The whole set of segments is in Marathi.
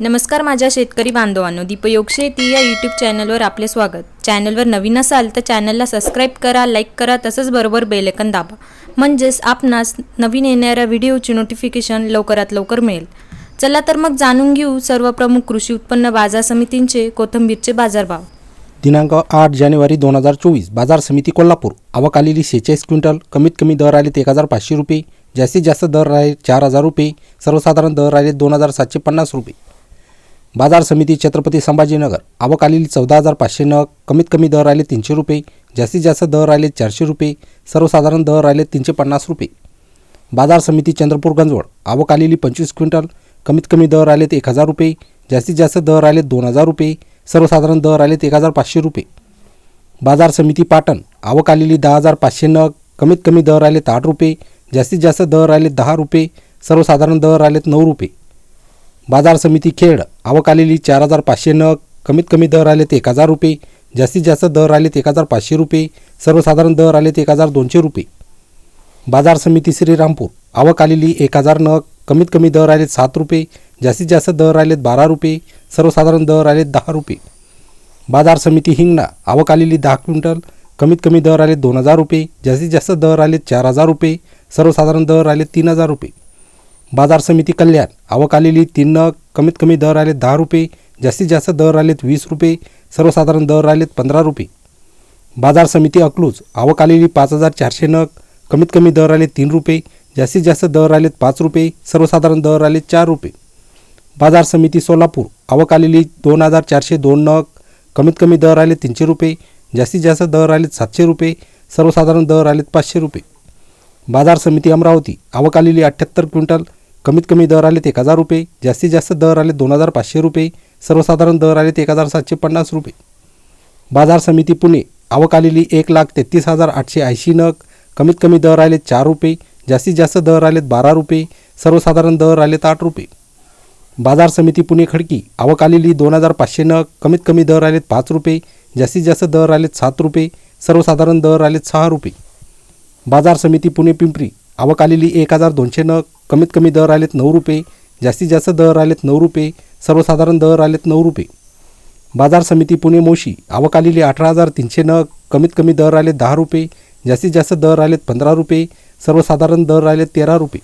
नमस्कार माझ्या शेतकरी बांधवांनो दीपयोग शेती या यूट्यूब चॅनलवर आपले स्वागत. चॅनलवर नवीन असाल तर चॅनलला सबस्क्राईब करा लाईक करा तसंच बरोबर बेलेकन दाबा. म्हणजेच आपणास नवीन येणाऱ्या व्हिडिओची नोटिफिकेशन लवकरात लवकर मिळेल. चला तर मग जाणून घेऊ सर्व प्रमुख कृषी उत्पन्न बाजार समितींचे कोथंबीरचे बाजारभाव. दिनांक आठ जानेवारी दोन हजार चोवीस बाजार समिती कोल्हापूर. आवक आलेली सेहेचाळीस क्विंटल कमीत कमी दर आले एक हजार पाचशे रुपये. जास्तीत जास्त दर राहिले चार हजार रुपये. सर्वसाधारण दर राहिले दोन हजार सातशे पन्नास रुपये. बाजार समिती छत्रपती संभाजीनगर. आवक आलेली चौदा हजार पाचशे नग कमीत कमी दर राहिले तीनशे रुपये जास्तीत जास्त दर आले चारशे रुपये सर्वसाधारण दर राहिले तीनशे पन्नास रुपये. बाजार समिती चंद्रपूर गंजवड. आवक आलेली पंचवीस क्विंटल कमीत कमी दर आलेत एक हजार रुपये जास्तीत जास्त दर आलेत दोन हजार रुपये सर्वसाधारण दर आलेत एक हजार पाचशे रुपये. बाजार समिती पाटण. आवक आलेली दहा हजार पाचशे नग कमीत कमी दर आलेत आठ रुपये जास्तीत जास्त दर आलेत दहा रुपये सर्वसाधारण दर आलेत नऊ रुपये. बाजार समिती खेड. आवक आलेली चार हजार पाचशे नग कमीत कमी दर आलेत एक हजार रुपये. जास्तीत जास्त दर आलेत एक हजार पाचशे रुपये. सर्वसाधारण दर आलेत एक हजार दोनशे रुपये. बाजार समिती श्रीरामपूर आवक आलेली एक हजार नग कमीत कमी दर आलेत सात रुपये. जास्तीत जास्त दर आलेत बारा रुपये. सर्वसाधारण दर आलेत दहा रुपये. बाजार समिती हिंगणा आवक आलेली दहा क्विंटल कमीत कमी दर आलेत दोन हजार रुपये. जास्तीत जास्त दर आलेत चार हजार रुपये. सर्वसाधारण दर आलेत तीन हजार रुपये. बाजार समिती कल्याण. आवक आलेली तीन नग कमीत कमी दर आलेत दहा रुपये जास्तीत जास्त दर आलेत वीस रुपये सर्वसाधारण दर आलेत पंधरा रुपये. बाजार समिती अकलूज. आवक आलेली पाच हजार चारशे नग कमीत कमी दर आले तीन रुपये जास्तीत जास्त दर आलेत पाच रुपये सर्वसाधारण दर आले चार रुपये. बाजार समिती सोलापूर. आवक आलेली दोन हजार चारशे दोन नग कमीत कमी दर आले तीनशे रुपये जास्तीत जास्त दर आलेत सातशे रुपये सर्वसाधारण दर आलेत पाचशे रुपये. बाजार समिती अमरावती. आवक आलेली अठ्ठ्याहत्तर क्विंटल. कमीत कमी दर आलेत एक हजार रुपये. जास्तीत जास्त दर आले दोन हजार पाचशे रुपये. सर्वसाधारण दर आलेत एक हजार सातशे पन्नास रुपये. बाजार समिती पुणे. आवक आलेली एक लाख तेहतीस हजार आठशे ऐंशी नग. कमीत कमी दर आलेत चार रुपये. जास्तीत जास्त दर आलेत बारा रुपये. सर्वसाधारण दर आलेत आठ रुपये. बाजार समिती पुणे खडकी. आवक आलेली दोन हजार पाचशे नग. कमीत कमी दर आलेत पाच रुपये. जास्तीत जास्त दर आलेत सात रुपये. सर्वसाधारण दर आलेत सहा रुपये. बाजार समिती पुणे पिंपरी. आवक आलेली एक हजार दोनशे नग. कमीत कमी दर आलेत नऊ रुपये. जास्तीत जास्त दर आलेत नऊ रुपये. सर्वसाधारण दर आलेत नऊ रुपये. बाजार समिती पुणे मोशी. आवक आलेली अठरा हजार तीनशे नग. कमीत कमी दर आलेत दहा रुपये. जास्तीत जास्त दर आलेत पंधरा रुपये. सर्वसाधारण दर आलेत तेरा रुपये.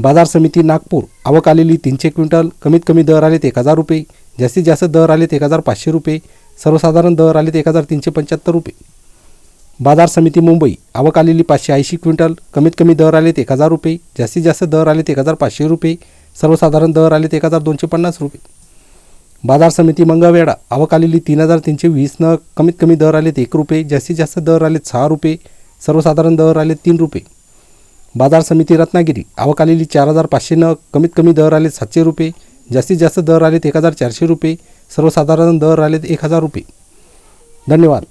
बाजार समिती नागपूर. आवक आलेली तीनशे क्विंटल. कमीत कमी दर आलेत एक हजार रुपये. जास्तीत जास्त दर आलेत एक हजार पाचशे रुपये. सर्वसाधारण दर आलेत एक हजार तीनशे पंच्याहत्तर रुपये. बाजार समिती मुंबई. आवक आलेली पाचशे ऐंशी क्विंटल. कमीत कमी दर आलेत एक हजार रुपये. जास्तीत जास्त दर आलेत एक हजार पाचशे रुपये. सर्वसाधारण दर आलेत एक हजार दोनशे पन्नास रुपये. बाजार समिती मंगळवेढा. आवक आलेली तीन हजार तीनशे वीस नग कमीत कमी दर आलेत एक रुपये. जास्तीत जास्त दर आलेत सहा रुपये. सर्वसाधारण दर आलेत तीन रुपये. बाजार समिती रत्नागिरी. आवक आलेली चार हजार पाचशे नग कमीत कमी दर आलेत सातशे रुपये. जास्तीत जास्त दर आलेत एक हजार चारशे रुपये. सर्वसाधारण दर आलेत एक हजार रुपये. धन्यवाद.